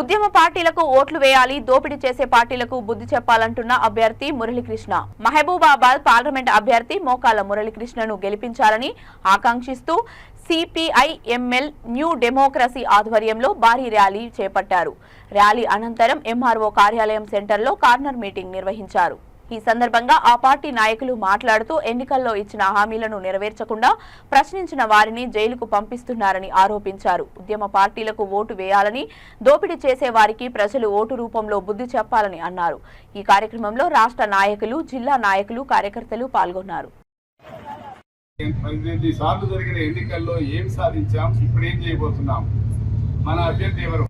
ఉద్యమ పార్టీలకు ఓట్లు వేయాలి దోపిడీ చేసే పార్టీలకు బుద్ధి చెప్పాలంటున్న అభ్యర్థి మురళీకృష్ణ. మహబూబాబాద్ పార్లమెంట్ అభ్యర్థి మోకాల మురళీకృష్ణను గెలిపించాలని ఆకాంక్షిస్తూ సిపిఐఎంఎల్ న్యూ డెమోక్రసీ ఆధ్వర్యంలో భారీ ర్యాలీ చేపట్టారు. ర్యాలీ అనంతరం ఎంఆర్ఓ కార్యాలయం సెంటర్లో కార్నర్ మీటింగ్ నిర్వహించారు. ఈ సందర్భంగా ఆ పార్టీ నాయకులు మాట్లాడుతూ ఎన్నికల్లో ఇచ్చిన హామీలను నెరవేర్చకుండా ప్రశ్నించిన వారిని జైలుకు పంపిస్తున్నారని ఆరోపించారు. ఉద్యమ పార్టీలకు ఓటు వేయాలని దోపిడీ చేసే వారికి ప్రజలు ఓటు రూపంలో బుద్ధి చెప్పాలని అన్నారు. ఈ కార్యక్రమంలో రాష్ట్ర నాయకులు జిల్లా నాయకులు కార్యకర్తలు పాల్గొన్నారు. సార్లు జరిగిన ఎన్నికల్లో ఏం సాధించాం? ఇప్పుడు ఏం చేయబోతున్నాం? మన అభ్యర్థి ఎవరు?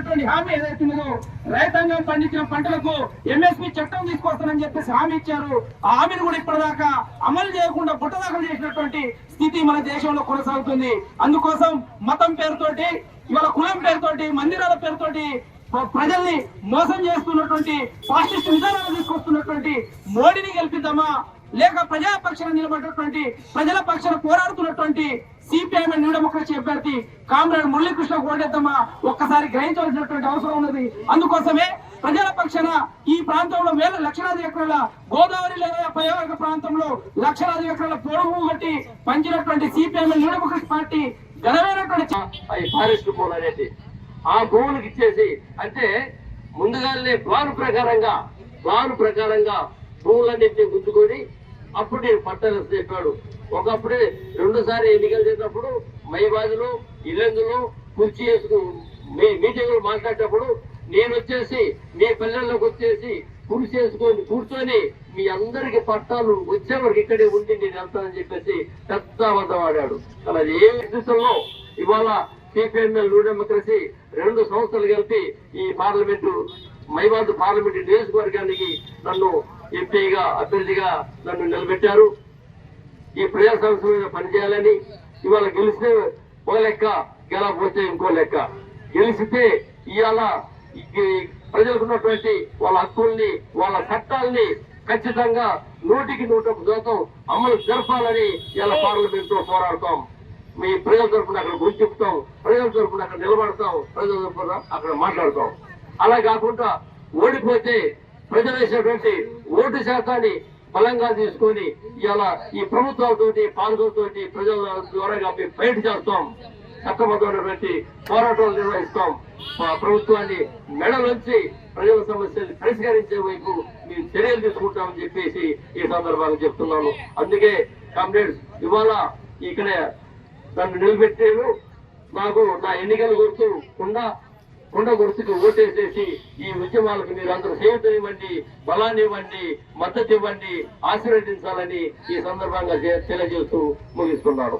ఇచ్చినటువంటి హామీ ఏదైతే ఉందో రైతాంగం పండించిన పంటలకు ఎంఎస్పి చట్టం తీసుకొస్తానని చెప్పేసి హామీ ఇచ్చారు. ఆ హామీని కూడా ఇప్పటిదాకా అమలు చేయకుండా బుట్టదాఖలు చేసినటువంటి స్థితి మన దేశంలో కొనసాగుతుంది. అందుకోసం మతం పేరుతోటి ఇవాళ కులం పేరుతోటి మందిరాల పేరుతోటి ప్రజల్ని మోసం చేస్తున్నటువంటి ఫాసిస్ట్ విధానాలు తీసుకొస్తున్నటువంటి మోడీని గెలిపిద్దామా? లేక ప్రజా పక్షాన నిలబడినటువంటి ప్రజల పక్షాన పోరాడుతున్నటువంటి సిపిఐఎం న్యూ అభ్యర్థి కామ్రేడ్ మురళీకృష్ణ ఓడేద్దామా ఒక్కసారి గ్రహించవలసినటువంటి అవసరం ఉన్నది. అందుకోసమే ప్రజల పక్షాన ఈ ప్రాంతంలో వేల లక్షలాది ఎకరాల గోదావరి లేదా పర్యావరణ ప్రాంతంలో లక్షలాది ఎకరాల పొడవు బట్టి పంచినటువంటి సిపిఐఎం న్యూ పార్టీ ఘనమైనటువంటి ఫారెస్ట్ భూములు అనేది. ఆ భూములకు ఇచ్చేసి అంటే ముందుగానే ప్లాన్ ప్రకారంగా ప్లాన్ ప్రకారంగా భూములన్నింటినీ గుద్దుకొని అప్పుడే పట్టణ పట్టాలని చెప్పాడు. ఒకప్పుడే రెండుసారి ఎన్నికలు చేసినప్పుడు మైబాదులో ఇల్లెందులో కుర్చీ వేసుకుని మీ మీటింగ్లు మాట్లాడేటప్పుడు నేను వచ్చేసి మీ పిల్లల్లోకి వచ్చేసి కుర్చీ వేసుకొని కూర్చొని మీ అందరికి పట్టాలు వచ్చే వరకు ఇక్కడే ఉండి నేను వెళ్తానని చెప్పేసి పెద్ద అబద్ధం ఆడాడు. అలా ఏ విషయంలో ఇవాళ సిపిఎంఎల్ న్యూ డెమోక్రసీ రెండు సంస్థలు కలిపి ఈ పార్లమెంటు మైబాద్ పార్లమెంటు నియోజకవర్గానికి నన్ను ఎంపీగా అభ్యర్థిగా నన్ను నిలబెట్టారు. ఈ ప్రజా సంస్థ మీద పనిచేయాలని ఇవాళ గెలిస్తే ఒక లెక్క గెలకపోతే ఇంకో లెక్క. గెలిస్తే ఇవాళ ప్రజలకున్నటువంటి వాళ్ళ హక్కుల్ని వాళ్ళ చట్టాల్ని ఖచ్చితంగా నూటికి నూట ఒక శాతం అమలు జరపాలని ఇలా పార్లమెంట్లో పోరాడతాం. మీ ప్రజల తరఫున అక్కడ గుర్తిపుతాం ప్రజల తరఫున అక్కడ నిలబడతాం ప్రజల తరఫున అక్కడ మాట్లాడతాం. అలా కాకుండా ఓడిపోతే ప్రజలు వేసినటువంటి ఓటు శాతాన్ని బలంగా తీసుకొని ఇలా ఈ ప్రభుత్వాలతోటి పాలకులతోటి ప్రజల ద్వారా మేము బయట చేస్తాం. చట్టబద్ధమైనటువంటి పోరాటాలు నిర్వహిస్తాం. మా ప్రభుత్వాన్ని మెడలుంచి ప్రజల సమస్యలు పరిష్కరించే వైపు మేము చర్యలు తీసుకుంటామని చెప్పేసి ఈ సందర్భంగా చెప్తున్నాను. అందుకే కామ్రేడ్స్ ఇవాళ ఇక్కడ నన్ను నిలబెట్టారు. నాకు నా ఎన్నికలు గుర్తు కుండా కుండ గుర్తుకు ఓటేసేసి ఈ ఉద్యమాలకు మీరు అందరూ సేవత ఇవ్వండి బలాన్ని ఇవ్వండి మద్దతు ఇవ్వండి ఆశీర్వదించాలని ఈ సందర్భంగా తెలియజేస్తూ ముగిస్తున్నాను.